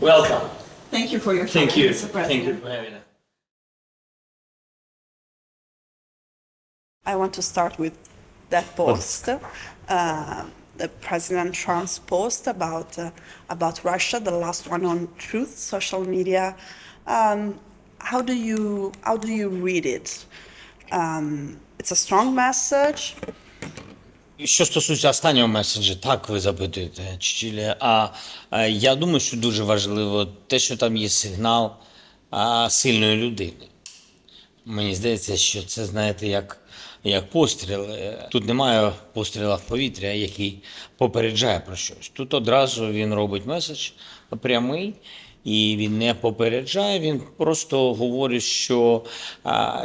Welcome. Thank you for your time, Thank you. Mr. Thank you for having us. I want to start with that post, uh, the President Trump's post about uh, about Russia, the last one on Truth social media. Um, how do you how do you read it? Um, it's a strong message. Що стосується останнього меседжа, так ви запитуєте, Чичілі. А, я думаю, що дуже важливо те, що там є сигнал а, сильної людини. Мені здається, що це, знаєте, як, як постріл. Е, Тут немає постріла в повітря, який попереджає про щось. Тут одразу він робить меседж прямий. І він не попереджає, він просто говорить, що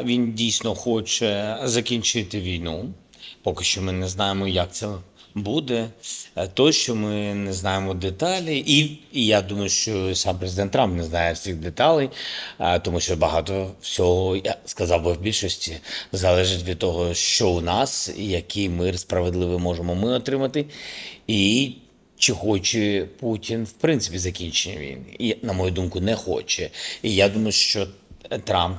він дійсно хоче закінчити війну. Поки що ми не знаємо, як це буде. Е, Тощо ми не знаємо деталі. І, і я думаю, що сам президент Трамп не знає всіх деталей, е, тому що багато всього, я сказав би в більшості, залежить від того, що у нас, який мир справедливий можемо ми отримати. І чи хоче Путін в принципі закінчення війни? І, на мою думку, не хоче. І я думаю, що Трамп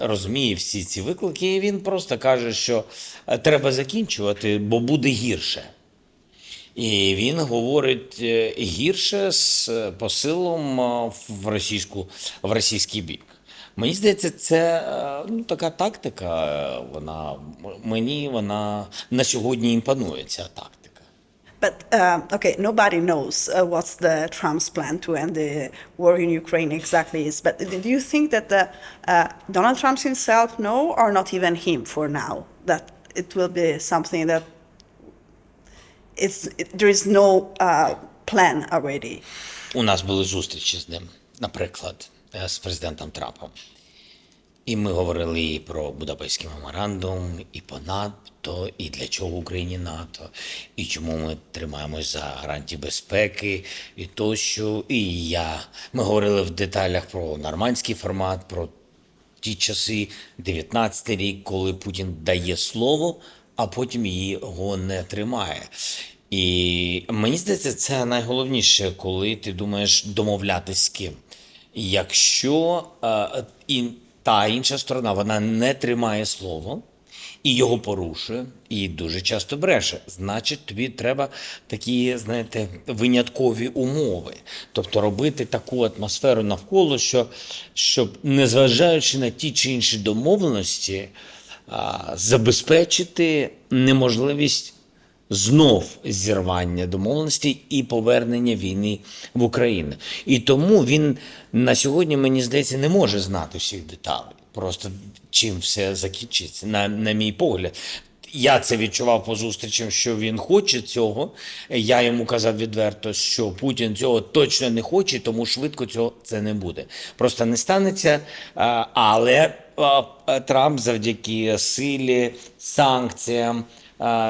розуміє всі ці виклики, і він просто каже, що е, треба закінчувати, бо буде гірше. І він говорить е, гірше з е, посилом в російську в російський бік. Мені здається, це ну, така тактика. Вона мені вона на сьогодні імпонує ця тактика. But uh, okay, nobody knows uh, what's the Trump's plan to end the war in Ukraine exactly is. But do you think that the, uh, Donald Trump himself know, or not even him for now, that it will be something that it's it, there is no uh, plan already? У нас були зустрічі з ним, наприклад, е, з президентом Трампом. І ми говорили і про Будапештський меморандум, і по НАТО, і для чого Україні НАТО, і чому ми тримаємось за гарантії безпеки, і тощо. І я ми говорили в деталях про нормандський формат, про ті часи, 19 рік, коли Путін дає слово, а потім його не тримає. І мені здається, це найголовніше, коли ти думаєш домовлятись з ким. Якщо е, і та інша сторона вона не тримає слово і його порушує, і дуже часто бреше, значить тобі треба такі, знаєте, виняткові умови. Тобто робити таку атмосферу навколо, що, щоб, незважаючи на ті чи інші домовленості, забезпечити неможливість знов зірвання домовленостей і повернення війни в Україну. І тому він на сьогодні, мені здається, не може знати всіх деталей. Просто чим все закінчиться, на, на мій погляд. Я це відчував по зустрічам, що він хоче цього. Я йому казав відверто, що Путін цього точно не хоче, тому швидко цього це не буде. Просто не станеться. Але Трамп завдяки силі, санкціям,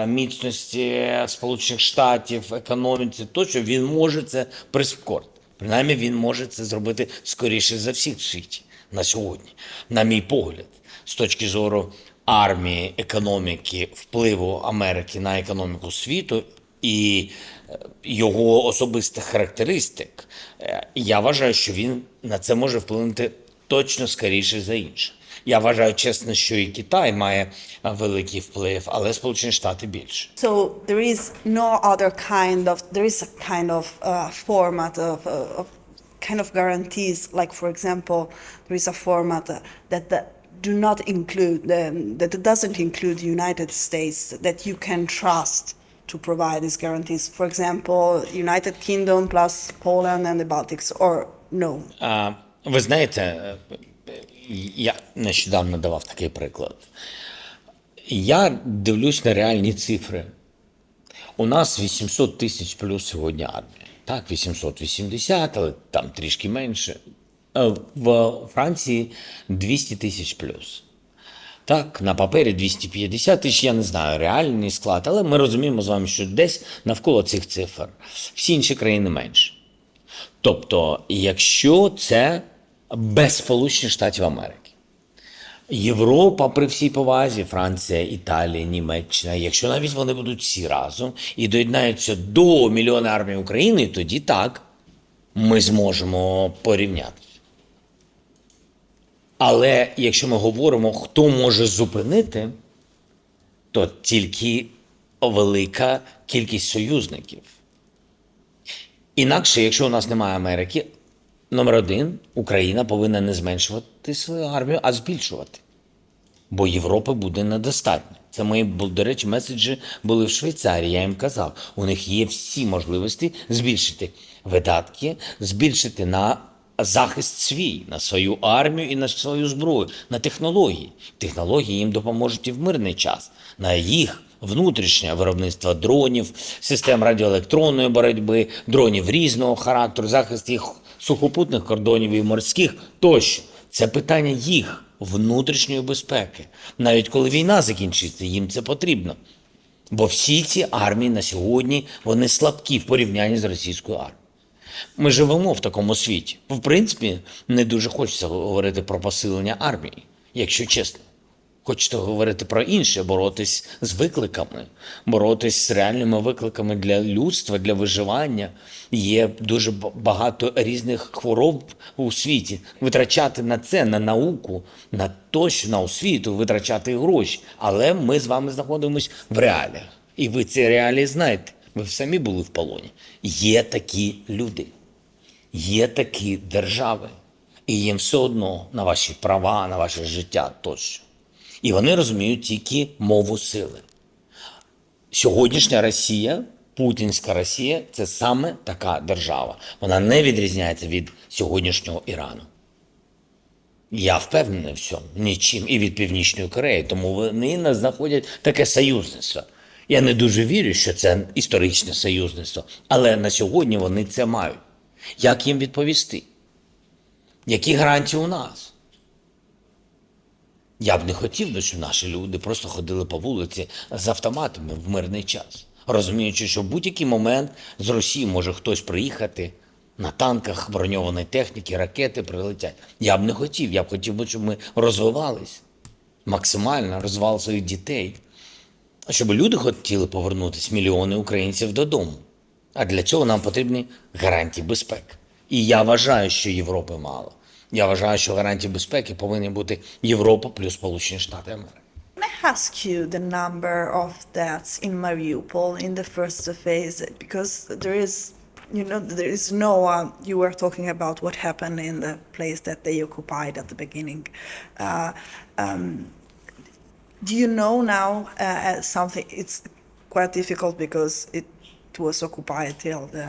міцності Сполучених Штатів, економіці, тощо він може це прискорити. Принаймні він може це зробити скоріше за всіх в світі на сьогодні, на мій погляд, з точки зору армії, економіки, впливу Америки на економіку світу і е, його особистих характеристик. Е, Я вважаю, що він на це може вплинути точно скоріше за інше. Я вважаю чесно, що і Китай має великий вплив, але Сполучені Штати більше. So there is no other kind of there is a kind of uh, format of, uh, of kind of guarantees. Like for example, there is a format uh, that, that do not include um, that doesn't include the United States that you can trust to provide these guarantees. For example, United Kingdom plus Poland and the Baltics, or no. А, ви знаєте, е, я нещодавно давав такий приклад. Я дивлюсь на реальні цифри. У нас 800 тисяч плюс сьогодні армія. Так, 880, але там трішки менше. Е, В Франції 200 тисяч плюс. Так, на папері 250 тисяч, я не знаю реальний склад, але ми розуміємо з вами, що десь навколо цих цифр. Всі інші країни менше. Тобто, якщо це без Сполучених Штатів Америки, Європа при всій повазі, Франція, Італія, Німеччина, якщо навіть вони будуть всі разом і доєднаються до мільйона армії України, тоді так. ми зможемо порівняти. Але якщо ми говоримо, хто може зупинити, то тільки велика кількість союзників. Інакше, якщо у нас немає Америки, номер один, Україна повинна не зменшувати свою армію, а збільшувати. Бо Європи буде недостатньо. Це мої, до речі, меседжі були в Швейцарії. Я їм казав, у них є всі можливості збільшити видатки, збільшити на захист свій, на свою армію і на свою зброю, на технології. Технології їм допоможуть і в мирний час, на їх внутрішнє виробництво дронів, систем радіоелектронної боротьби, дронів різного характеру, захист їх сухопутних кордонів і морських тощо. Це питання їх внутрішньої безпеки. Навіть коли війна закінчиться, їм це потрібно. Бо всі ці армії на сьогодні вони слабкі в порівнянні з російською армією. Ми живемо в такому світі. В принципі, не дуже хочеться говорити про посилення армії, якщо чесно. Хочете говорити про інше, боротись з викликами, боротись з реальними викликами для людства, для виживання. Є дуже багато різних хвороб у світі. Витрачати на це, на науку, на тощо, на освіту, витрачати гроші. Але ми з вами знаходимося в реаліях. І ви ці реалії знаєте. Ви самі були в полоні. Є такі люди, є такі держави, і їм все одно на ваші права, на ваше життя тощо. І вони розуміють тільки мову сили. Сьогоднішня Росія, путінська Росія, це саме така держава. Вона не відрізняється від сьогоднішнього Ірану. Я впевнений в цьому нічим і від Північної Кореї, тому вони нас знаходять таке союзництво. Я не дуже вірю, що це історичне союзництво, але на сьогодні вони це мають. Як їм відповісти? Які гарантії у нас? Я б не хотів щоб наші люди просто ходили по вулиці з автоматами в мирний час, розуміючи, що в будь-який момент з Росії може хтось приїхати на танках броньованої техніки, ракети прилетять. Я б не хотів. Я б хотів би, щоб ми розвивались максимально, розвивали своїх дітей, щоб люди хотіли повернутися, мільйони українців додому. А для цього нам потрібні гарантії безпеки. І я вважаю, що Європи мало. Я вважаю, що гарантії безпеки повинні бути Європа плюс Сполучені Штати Америки. Can I ask you the number of deaths in Mariupol in the first phase? Because there is, you know, there is no. Uh, you were talking about what happened in the place that they occupied at the beginning. Uh, um, do you know now uh, uh, something? It's quite difficult because it was occupied till the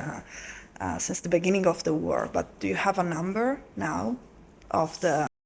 uh, since the beginning of the war. But do you have a number now of the